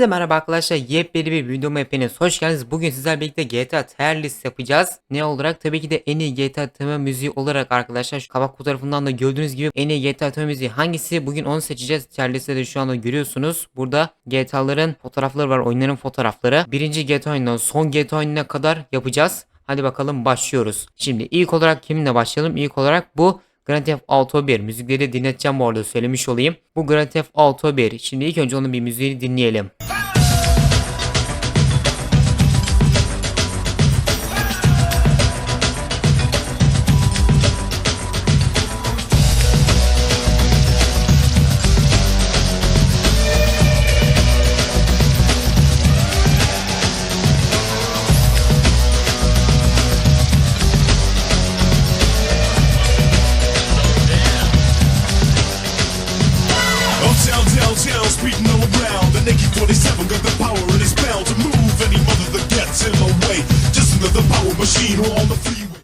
Hepinize merhaba arkadaşlar. Yepyeni bir videoma hepiniz hoş geldiniz. Bugün sizlerle birlikte GTA tier list yapacağız. Ne olarak? Tabii ki de en iyi GTA tema müziği olarak arkadaşlar. Şu kabak fotoğrafından da gördüğünüz gibi en iyi GTA tema müziği hangisi? Bugün onu seçeceğiz. Tier listede şu anda görüyorsunuz. Burada GTA'ların fotoğrafları var. Oyunların fotoğrafları. Birinci GTA oyunundan son GTA oyununa kadar yapacağız. Hadi bakalım başlıyoruz. Şimdi ilk olarak kiminle başlayalım? İlk olarak bu Grand Theft Auto 1 müzikleri dinleteceğim bu arada söylemiş olayım. Bu Grand Theft Auto 1. Şimdi ilk önce onun bir müziğini dinleyelim.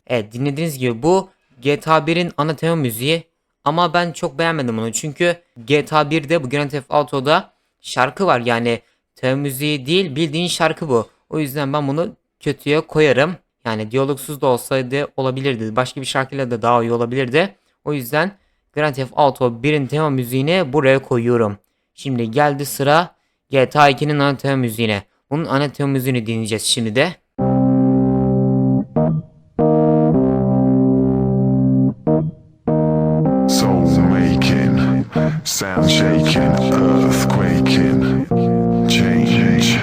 Evet dinlediğiniz gibi bu GTA 1'in ana tema müziği. Ama ben çok beğenmedim bunu. Çünkü GTA 1'de bu Grand Theft Auto'da şarkı var. Yani tema müziği değil bildiğin şarkı bu. O yüzden ben bunu kötüye koyarım. Yani diyalogsuz da olsaydı olabilirdi. Başka bir şarkıyla da daha iyi olabilirdi. O yüzden Grand Theft Auto 1'in tema müziğini buraya koyuyorum. Şimdi geldi sıra GTA 2'nin ana tema müziğine. Bunun ana tema müziğini dinleyeceğiz şimdi de. Sound shaking, earth quaking, change.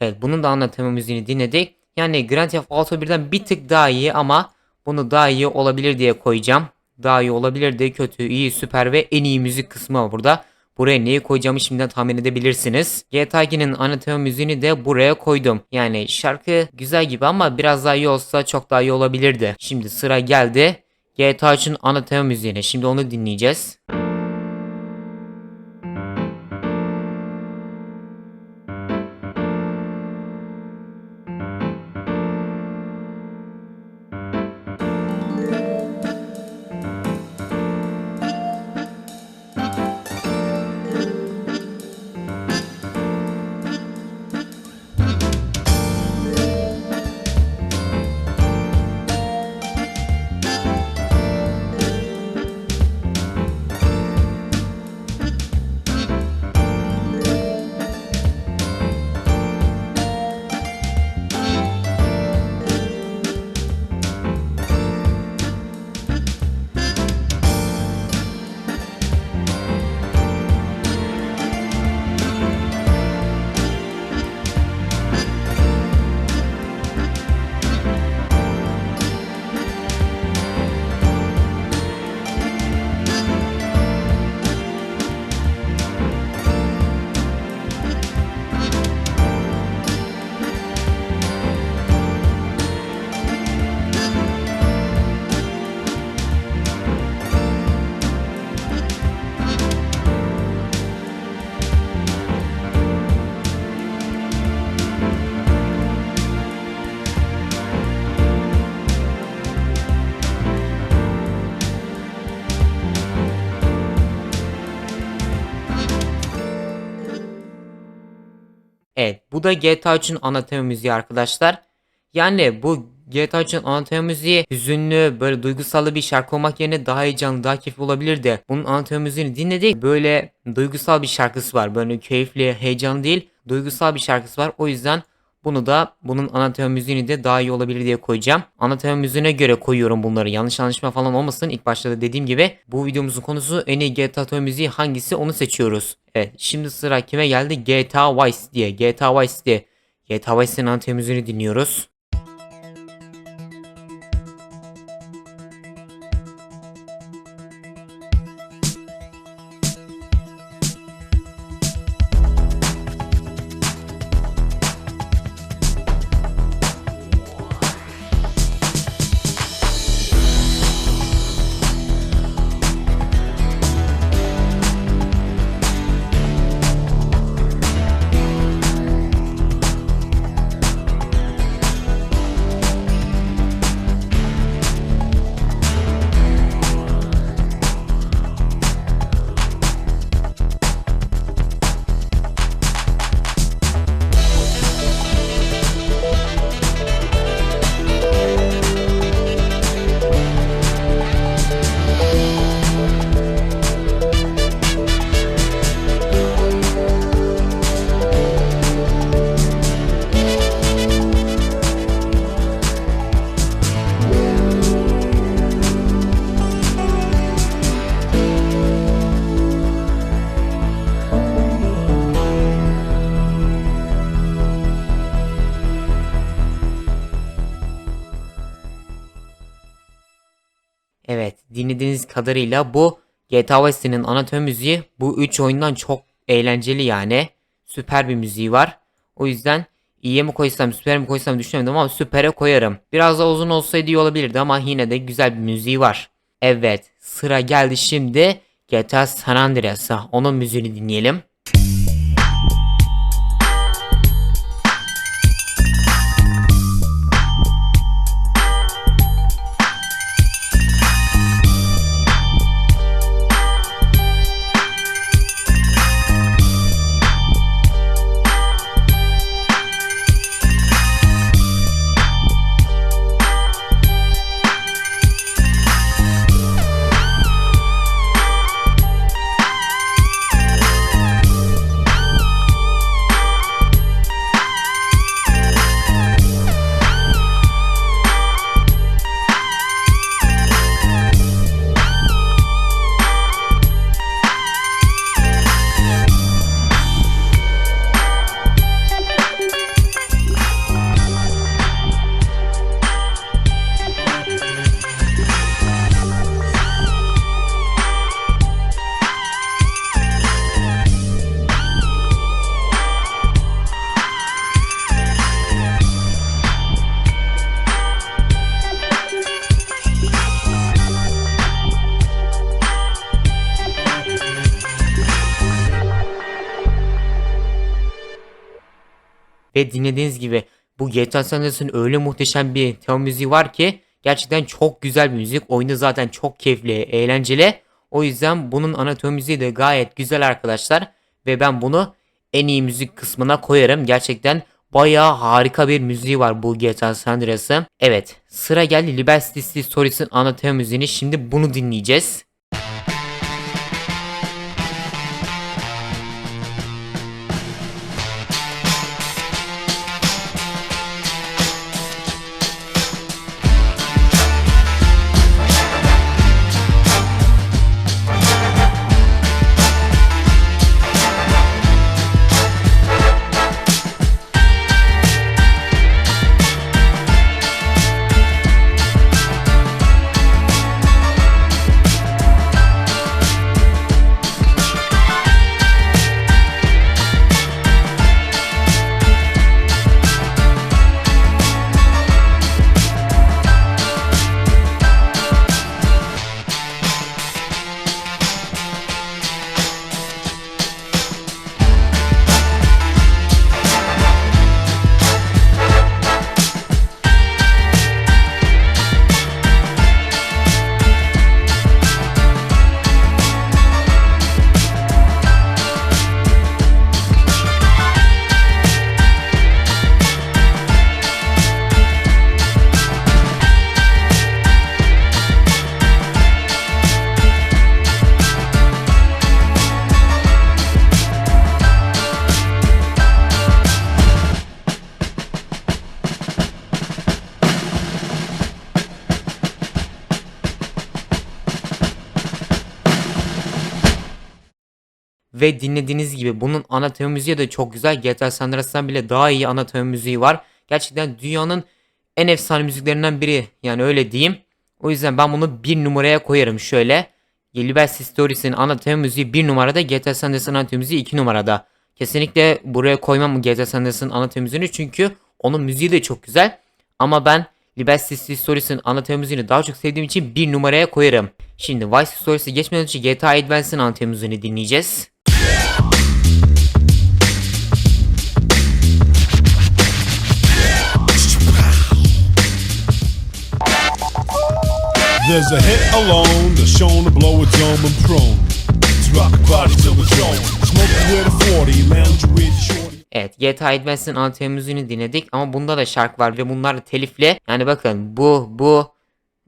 Evet bunun da ana tema müziğini dinledik. Yani Grand Theft Auto 1'den bir tık daha iyi ama bunu daha iyi olabilir diye koyacağım. Daha iyi olabilir de kötü, iyi, süper ve en iyi müzik kısmı burada. Buraya neyi koyacağımı şimdiden tahmin edebilirsiniz. GTA 2'nin ana tema müziğini de buraya koydum. Yani şarkı güzel gibi ama biraz daha iyi olsa çok daha iyi olabilirdi. Şimdi sıra geldi. GTA 3'ün ana tema müziğine. Şimdi onu dinleyeceğiz. Evet da GTA 3'ün ana tema müziği arkadaşlar. Yani bu GTA 3'ün ana tema müziği hüzünlü böyle duygusallı bir şarkı olmak yerine daha heyecanlı daha keyifli olabilirdi. Bunun ana tema müziğini dinledik böyle duygusal bir şarkısı var. Böyle keyifli heyecanlı değil duygusal bir şarkısı var. O yüzden bunu da bunun ana tema müziğini de daha iyi olabilir diye koyacağım. Ana tema müziğine göre koyuyorum bunları. Yanlış anlaşma falan olmasın. İlk başta da dediğim gibi bu videomuzun konusu en iyi GTA müziği hangisi onu seçiyoruz. Evet şimdi sıra kime geldi? GTA Vice diye. GTA Vice diye. GTA Vice'in ana tema müziğini dinliyoruz. Dinlediğiniz kadarıyla bu GTA Vice City'nin ana tüm müziği bu 3 oyundan çok eğlenceli yani. Süper bir müziği var. O yüzden iyiye mi koysam süper mi koysam düşünemedim ama süpere koyarım. Biraz daha uzun olsaydı iyi olabilirdi ama yine de güzel bir müziği var. Evet sıra geldi şimdi GTA San Andreas'a onun müziğini dinleyelim. Ve dinlediğiniz gibi bu GTA San Andreas'ın öyle muhteşem bir tema müziği var ki gerçekten çok güzel bir müzik. Oyunu zaten çok keyifli, eğlenceli. O yüzden bunun ana müziği de gayet güzel arkadaşlar. Ve ben bunu en iyi müzik kısmına koyarım. Gerçekten bayağı harika bir müziği var bu GTA San Andreas'ın. Evet sıra geldi Liberty City Stories'in ana müziğini. Şimdi bunu dinleyeceğiz. Ve dinlediğiniz gibi bunun ana tema müziği de çok güzel. GTA San Andreas'tan bile daha iyi ana tema müziği var. Gerçekten dünyanın en efsane müziklerinden biri. Yani öyle diyeyim. O yüzden ben bunu bir numaraya koyarım şöyle. Liberty Stories'in ana tema müziği bir numarada. GTA San Andreas'ın ana tema müziği iki numarada. Kesinlikle buraya koymam GTA San Andreas'ın ana tema müziğini. Çünkü onun müziği de çok güzel. Ama ben Liberty City Stories'in ana tema müziğini daha çok sevdiğim için bir numaraya koyarım. Şimdi Vice Stories'e geçmeden önce GTA Advance'in ana tema müziğini dinleyeceğiz. There's a hit alone that's shown to blow a dome and throne. To rock party till it's gone. Smoking with a 40, lounging with shorty. Evet GTA Advance'in ana tema müziğini dinledik ama bunda da şarkı var ve bunlar da telifli. Yani bakın bu bu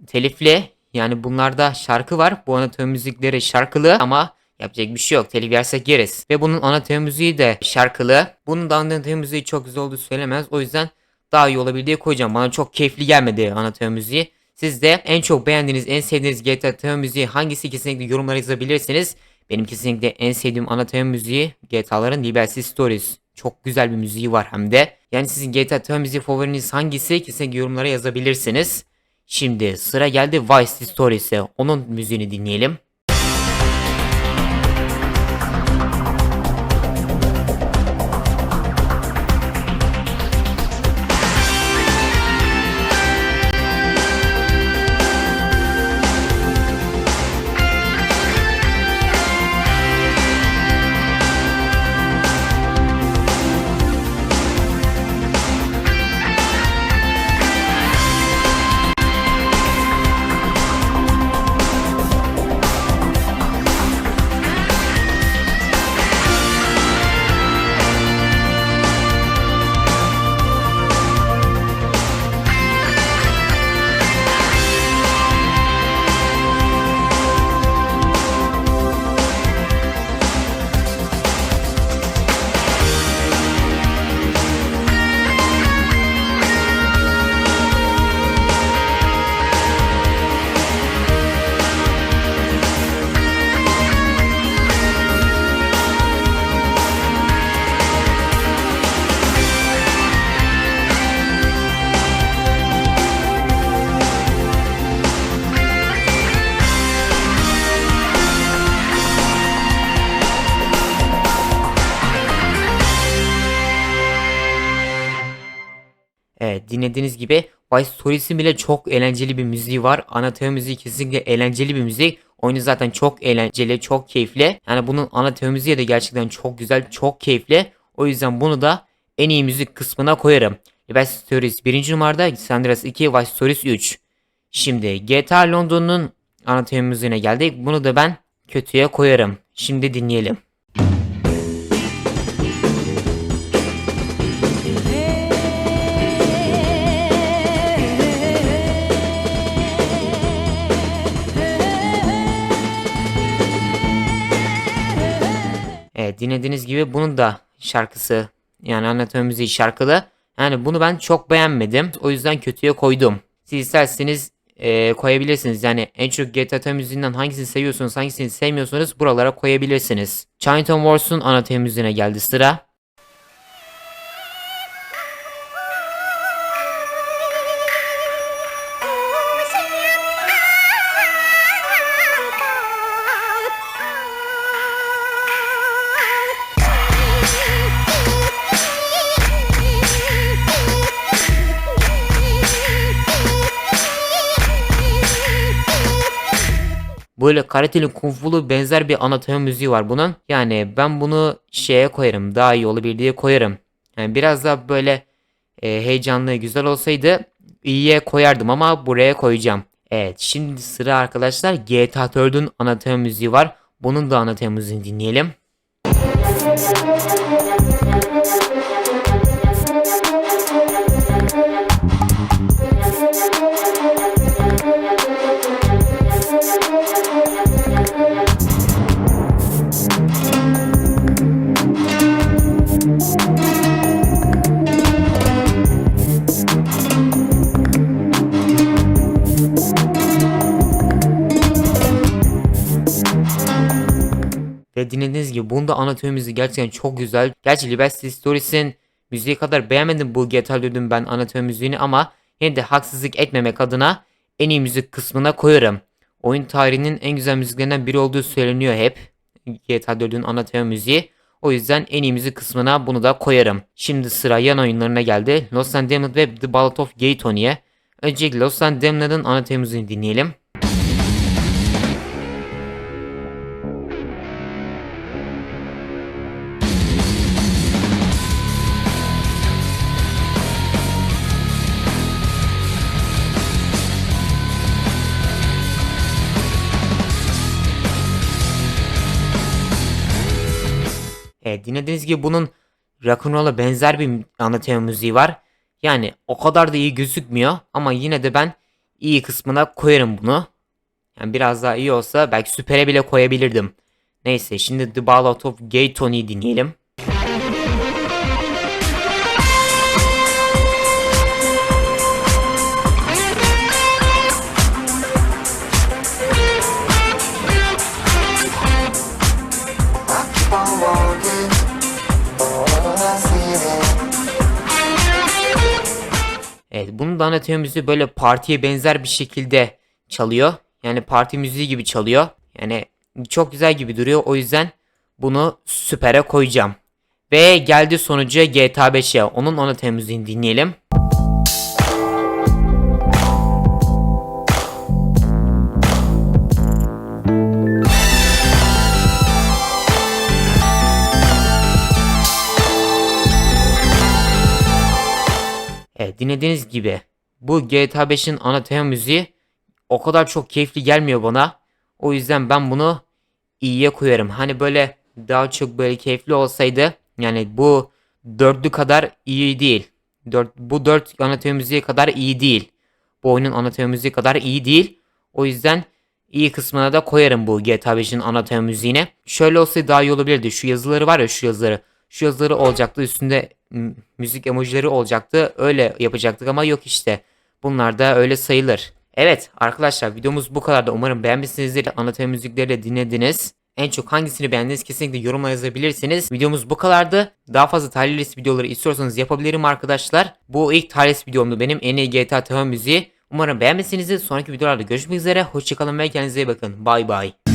telifli yani bunlarda şarkı var. Bu ana tema müzikleri şarkılı ama yapacak bir şey yok. Telif yersek yeriz. Ve bunun ana müziği de şarkılı. Bunun da ana müziği çok güzel olduğu söylemez. O yüzden daha iyi olabilir diye koyacağım. Bana çok keyifli gelmedi ana müziği. Siz de en çok beğendiğiniz, en sevdiğiniz GTA tema müziği hangisi kesinlikle yorumlara yazabilirsiniz. Benim kesinlikle en sevdiğim ana tema müziği GTA'ların Liberty Stories. Çok güzel bir müziği var hem de. Yani sizin GTA tema müziği favoriniz hangisi kesinlikle yorumlara yazabilirsiniz. Şimdi sıra geldi Vice Stories'e. Onun müziğini dinleyelim. Dinlediğiniz gibi Vice Stories'in bile çok eğlenceli bir müziği var. Ana tema müziği kesinlikle eğlenceli bir müzik. Oyunu zaten çok eğlenceli, çok keyifli. Yani bunun ana tema müziği de gerçekten çok güzel, çok keyifli. O yüzden bunu da en iyi müzik kısmına koyarım. Vice Stories 1. numarada, San Andreas 2, Vice Stories 3. Şimdi GTA London'un ana tema müziğine geldik. Bunu da ben kötüye koyarım. Şimdi dinleyelim. Dinlediğiniz gibi bunun da şarkısı yani anlatım müziği şarkılı. Yani bunu ben çok beğenmedim. O yüzden kötüye koydum. Siz isterseniz eee, koyabilirsiniz. Yani en çok GTA müziğinden hangisini seviyorsunuz hangisini sevmiyorsunuz buralara koyabilirsiniz. Chinatown Wars'un ana tema müziğine geldi sıra. Böyle karateli kung fu'lu benzer bir anatomi müziği var bunun. Yani ben bunu şeye koyarım. Daha iyi olabildiği koyarım. Yani biraz daha böyle e, heyecanlı güzel olsaydı iyiye koyardım ama buraya koyacağım. Evet şimdi sıra arkadaşlar GTA 4'ün anatomi müziği var. Bunun da anatomi müziğini dinleyelim. Bunda anatomi müziği gerçekten çok güzel. Gerçi Liberty Stories'in müziği kadar beğenmedim bu GTA 4'ün ben anatomi müziğini ama yine de haksızlık etmemek adına en iyi müzik kısmına koyarım. Oyun tarihinin en güzel müziklerinden biri olduğu söyleniyor hep. GTA 4'ün anatomi müziği. O yüzden en iyi müzik kısmına bunu da koyarım. Şimdi sıra yan oyunlarına geldi. Lost and Damned ve The Ballad of Gay Tony'ye. Öncelikle Lost and Damned'ın anatomi müziğini dinleyelim. Evet dinlediğiniz gibi bunun rock'n'roll'a benzer bir anlatım müziği var. Yani o kadar da iyi gözükmüyor ama yine de ben iyi kısmına koyarım bunu. Yani biraz daha iyi olsa belki süpere bile koyabilirdim. Neyse şimdi The Ballad of Gay Tony'yi dinleyelim. Evet bunun da ana tema müziği böyle partiye benzer bir şekilde çalıyor. Yani parti müziği gibi çalıyor. Yani çok güzel gibi duruyor. O yüzden bunu süpere koyacağım. Ve geldi sonucu GTA 5'e. Onun ana müziğini dinleyelim. Evet dinlediğiniz gibi bu GTA 5'in ana tema müziği o kadar çok keyifli gelmiyor bana. O yüzden ben bunu iyiye koyarım. Hani böyle daha çok böyle keyifli olsaydı yani bu dörtlü kadar iyi değil. Dört, bu dört ana tema müziği kadar iyi değil. Bu oyunun ana tema müziği kadar iyi değil. O yüzden iyi kısmına da koyarım bu GTA 5'in ana tema müziğine. Şöyle olsaydı daha iyi olabilirdi. Şu yazıları var ya şu yazıları. Şu yazıları olacaktı üstünde müzik emojileri olacaktı. Öyle yapacaktık ama yok işte. Bunlar da öyle sayılır. Evet arkadaşlar videomuz bu kadar da umarım beğenmişsinizdir. Ana tema müzikleri de dinlediniz. En çok hangisini beğendiniz kesinlikle yoruma yazabilirsiniz. Videomuz bu kadardı. Daha fazla tahlilist videoları istiyorsanız yapabilirim arkadaşlar. Bu ilk tahlilist videomdu benim en iyi GTA tema müziği. Umarım beğenmişsinizdir. Sonraki videolarda görüşmek üzere. Hoşçakalın ve kendinize iyi bakın. Bay bay.